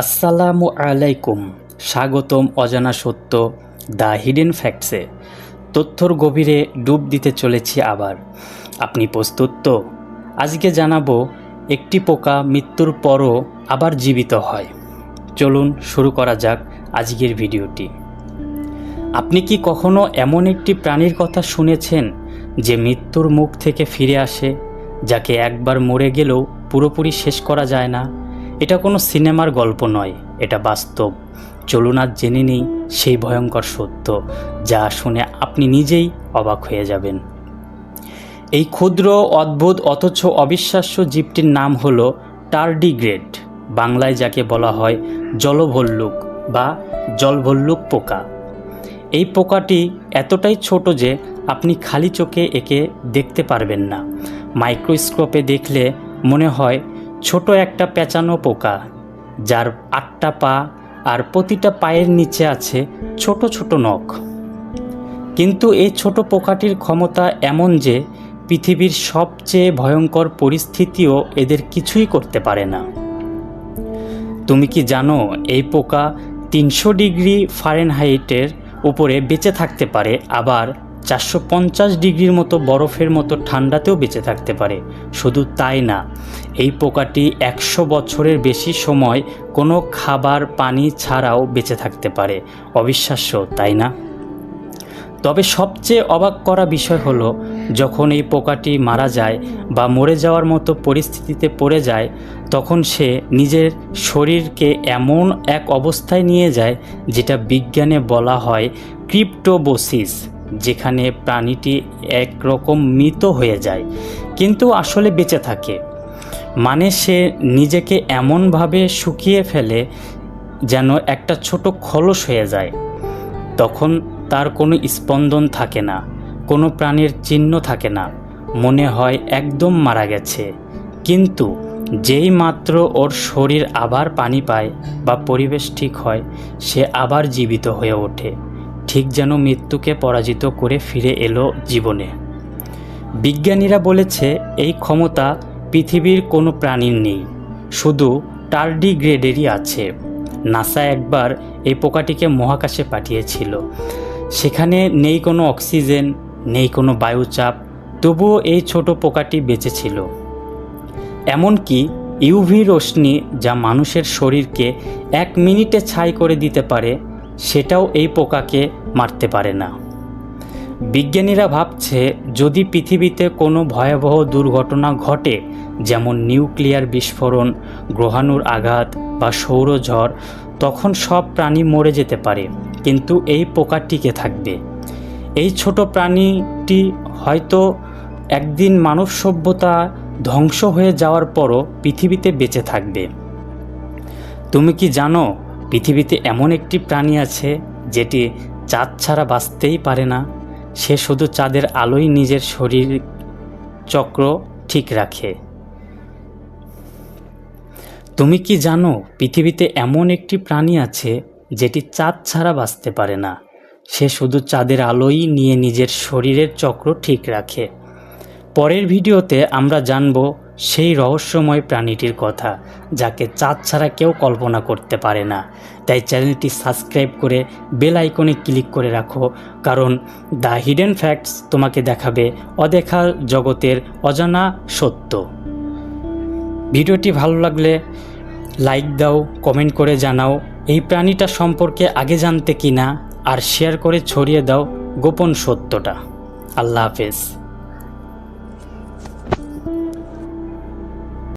আসসালামু আলাইকুম, স্বাগতম অজানা সত্য, দ্য হিডেন ফ্যাক্টসে। তথ্যর গভীরে ডুব দিতে চলেছি আবার। আপনি প্রস্তুত তো? আজকে জানাব, একটি পোকা মৃত্যুর পরও আবার জীবিত হয়। চলুন শুরু করা যাক আজকের ভিডিওটি। আপনি কি কখনো এমন একটি প্রাণীর কথা শুনেছেন, যে মৃত্যুর মুখ থেকে ফিরে আসে, যাকে একবার মরে গেলেও পুরোপুরি শেষ করা যায় না? এটা কোনো সিনেমার গল্প নয়, এটা বাস্তব। চলুন আজ জেনে নিই সেই ভয়ঙ্কর সত্য, যা শুনে আপনি নিজেই অবাক হয়ে যাবেন। এই ক্ষুদ্র, অদ্ভুত, অথচ অবিশ্বাস্য জীবটির নাম হলো টার্ডিগ্রেড, বাংলায় যাকে বলা হয় জলভল্লুক বা জলভল্লুক পোকা। এই পোকাটি এতটাই ছোট যে আপনি খালি চোখে একে দেখতে পারবেন না। মাইক্রোস্কোপে দেখলে মনে হয় ছোট একটা পেঁচানো পোকা, যার আটটা পা আর প্রতিটা পায়ের নিচে আছে ছোট ছোট নখ। কিন্তু এই ছোট পোকাটির ক্ষমতা এমন যে পৃথিবীর সবচেয়ে ভয়ঙ্কর পরিস্থিতিও এদের কিছুই করতে পারে না। তুমি কি জানো এই পোকা তিনশো ডিগ্রি ফারেনহাইটের উপরে বেঁচে থাকতে পারে, আবার চারশো পঞ্চাশ ডিগ্রির মতো বরফের মতো ঠান্ডাতেও বেঁচে থাকতে পারে। শুধু তাই না, এই পোকাটি একশো বছরের বেশি সময় কোনো খাবার পানি ছাড়াও বেঁচে থাকতে পারে। অবিশ্বাস্য, তাই না? তবে সবচেয়ে অবাক করা বিষয় হলো, যখন এই পোকাটি মারা যায় বা মরে যাওয়ার মতো পরিস্থিতিতে পড়ে যায়, তখন সে নিজের শরীরকে এমন এক অবস্থায় নিয়ে যায়, যেটা বিজ্ঞানে বলা হয় ক্রিপ্টোবোসিস। যেখানে প্রাণীটি একরকম মৃত হয়ে যায়, কিন্তু আসলে বেঁচে থাকে। মানে সে নিজেকে এমনভাবে শুকিয়ে ফেলে যেন একটা ছোট খলস হয়ে যায়। তখন তার কোনো স্পন্দন থাকে না, কোনো প্রাণীর চিহ্ন থাকে না, মনে হয় একদম মারা গেছে। কিন্তু যেই মাত্র ওর শরীর আবার পানি পায় বা পরিবেশ ঠিক হয়, সে আবার জীবিত হয়ে ওঠে। ঠিক যেন মৃত্যুকে পরাজিত করে ফিরে এলো জীবনে। বিজ্ঞানীরা বলেছে, এই ক্ষমতা পৃথিবীর কোনো প্রাণীর নেই, শুধু টার্ডিগ্রেডেরই আছে। নাসা একবার এই পোকাটিকে মহাকাশে পাঠিয়েছিল। সেখানে নেই কোনো অক্সিজেন, নেই কোনো বায়ুচাপ, তবুও এই ছোট পোকাটি বেঁচেছিল। এমনকি ইউভি রশ্মি যা মানুষের শরীরকে এক মিনিটে ছাই করে দিতে পারে সেটাও এই পোকাকে মারতে পারে না। বিজ্ঞানীরা ভাবছে, যদি পৃথিবীতে কোনো ভয়াবহ দুর্ঘটনা ঘটে, যেমন নিউক্লিয়ার বিস্ফোরণ, গ্রহাণুর আঘাত বা সৌরঝড় তখন সব প্রাণী মরে যেতে পারে, কিন্তু এই পোকা টিকে থাকবে। এই ছোট প্রাণীটি হয়তো একদিন মানব সভ্যতা ধ্বংস হয়ে যাওয়ার পরও পৃথিবীতে বেঁচে থাকবে। তুমি কি জানো পৃথিবীতে এমন একটি প্রাণী আছে যেটি চাঁদ ছাড়া বাঁচতেই পারে না। সে শুধু চাঁদের আলোই নিজের শরীর চক্র ঠিক রাখে। তুমি কি জানো, পৃথিবীতে এমন একটি প্রাণী আছে যেটি চাঁদ ছাড়া বাঁচতে পারে না। সে শুধু চাঁদের আলোই নিয়ে নিজের শরীরের চক্র ঠিক রাখে। পরের ভিডিওতে আমরা জানব সেই রহস্যময় প্রাণীটির কথা, যাকে চাঁদ ছাড়া কেউ কল্পনা করতে পারে না। তাই চ্যানেলটি সাবস্ক্রাইব করে বেল আইকনে ক্লিক করে রাখো, কারণ দ্য হিডেন ফ্যাক্টস তোমাকে দেখাবে অদেখা জগতের অজানা সত্য। ভিডিওটি ভালো লাগলে লাইক দাও, কমেন্ট করে জানাও, এই প্রাণীটা সম্পর্কে আগে জানতে কি না আর শেয়ার করে ছড়িয়ে দাও গোপন সত্যটা। আল্লাহ হাফেজ।